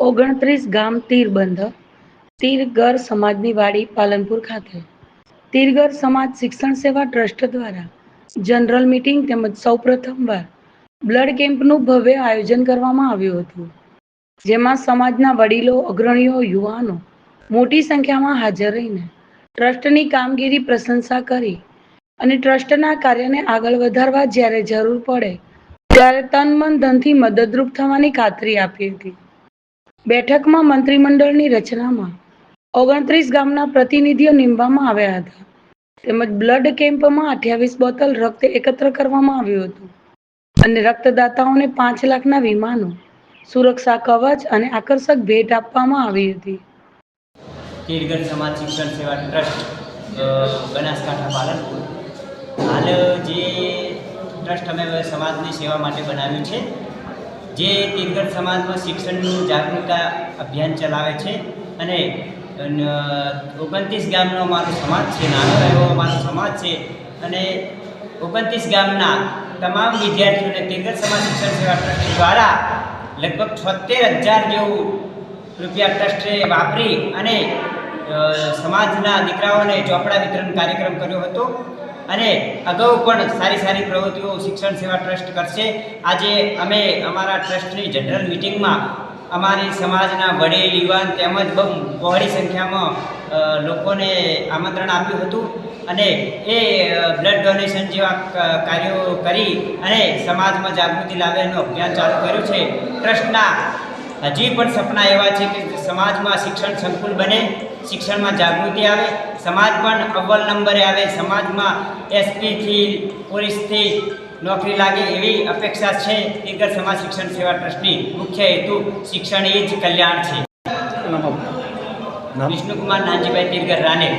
ઓગણત્રીસ ગામ તીરબંધ, તીરગર સમાજની વાડી પાલનપુર ખાતે. તીરગર સમાજ શિક્ષણ સેવા ટ્રસ્ટ દ્વારા જનરલ મીટિંગ તેમજ સૌ પ્રથમવાર બ્લડ કેમ્પનું ભવ્ય આયોજન કરવામાં આવ્યું હતું, જેમાં સમાજના વડીલો, અગ્રણીઓ, યુવાનો મોટી સંખ્યામાં હાજર રહીને ટ્રસ્ટની કામગીરી પ્રશંસા કરી અને ટ્રસ્ટના કાર્યને આગળ વધારવા જ્યારે જરૂર પડે, ત્યારે તન મન ધનથી મદદરૂપ થવાની ખાતરી આપી હતી. બેઠકમાં મંત્રીમંડળની રચનામાં ઓગણત્રીસ ગામના પ્રતિનિધિઓ નીમવામાં આવ્યા હતા. તેમજ બ્લડ કેમ્પમાં અઠ્યાવીસ બોટલ રક્ત એકત્ર કરવામાં આવ્યું હતું. અને રક્તદાતાઓને પાંચ લાખના વીમાનું, સુરક્ષા કવચ અને આકર્ષક ભેટ આપવામાં આવી હતી. તીરગઢ સમાજ શિક્ષણ સેવા ટ્રસ્ટ બનાસકાંઠા પાલનપુર. હાલ જે ટ્રસ્ટ અમે સમાજની સેવા માટે બનાવ્યું છે જે તીરગઢ સમાજમાં શિક્ષણનું જાગૃતતા અભિયાન ચલાવે છે અને ઓગણત્રીસ ગામનો અમારો સમાજ છે, નાનો એવો અમારો સમાજ છે અને ઓગણત્રીસ ગામના તમામ વિદ્યાર્થીઓને તીરગઢ સમાજ શિક્ષણ સેવા ટ્રસ્ટ દ્વારા લગભગ છોતેર હજાર જેવું રૂપિયા ટ્રસ્ટે વાપરી અને સમાજના દીકરાઓને ચોપડા વિતરણ કાર્યક્રમ કર્યો હતો. અને અગાઉ પણ સારી સારી પ્રવૃત્તિઓ શિક્ષણ સેવા ટ્રસ્ટ કરશે. આજે અમે અમારા ટ્રસ્ટની જનરલ મિટિંગમાં અમારી સમાજના વડીલ, યુવાન તેમજ બહુ બહોળી સંખ્યામાં લોકોને આમંત્રણ આપ્યું હતું અને એ બ્લડ ડોનેશન જેવા કાર્યો કરી અને સમાજમાં જાગૃતિ લાવવાનું અભિયાન ચાલુ કર્યું છે. ટ્રસ્ટના હજી પણ સપના એવા છે કે સમાજમાં શિક્ષણ સંકુલ બને શિક્ષણમાં જાગૃતિ આવે સમાજ પણ અવ્વલ નંબરે આવે સમાજમાં એસપીથી પોલીસથી નોકરી લાગે એવી અપેક્ષા છે દીગર સમાજ શિક્ષણ સેવા ટ્રસ્ટની. મુખ્ય હેતુ શિક્ષણ એ જ કલ્યાણ છે. વિષ્ણુકુમાર નાનજીભાઈ તીરગર રાને.